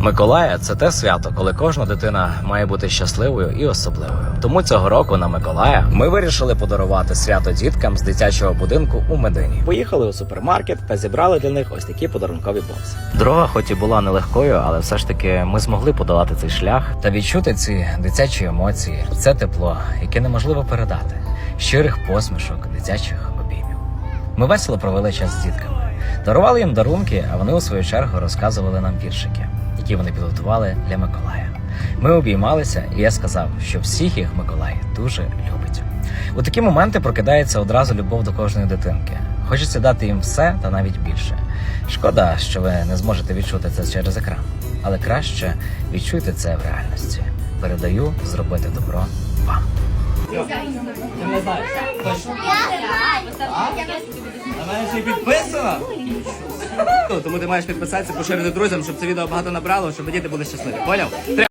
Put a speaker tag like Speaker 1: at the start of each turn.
Speaker 1: Миколая це те свято, коли кожна дитина має бути щасливою і особливою. Тому цього року на Миколая ми вирішили подарувати свято діткам з дитячого будинку у Медині. Поїхали у супермаркет та зібрали для них ось такі подарункові бокси. Дорога, хоч і була нелегкою, але все ж таки ми змогли подолати цей шлях та відчути ці дитячі емоції, це тепло, яке неможливо передати, щирих посмішок, дитячих обіймів. Ми весело провели час з дітками, дарували їм дарунки, а вони у свою чергу розказували нам віршики, які вони підготували для Миколая. Ми обіймалися, і я сказав, що всіх їх Миколай дуже любить. У такі моменти прокидається одразу любов до кожної дитинки. Хочеться дати їм все та навіть більше. Шкода, що ви не зможете відчути це через екран, але краще відчуйте це в реальності. Передаю зробити добро вам.
Speaker 2: Ти не знаєш? Точно. На мене ще? Ну, Тому ти маєш підписатися, поширити друзям, щоб це відео багато набрало, щоб діти були щасливі. Поняв?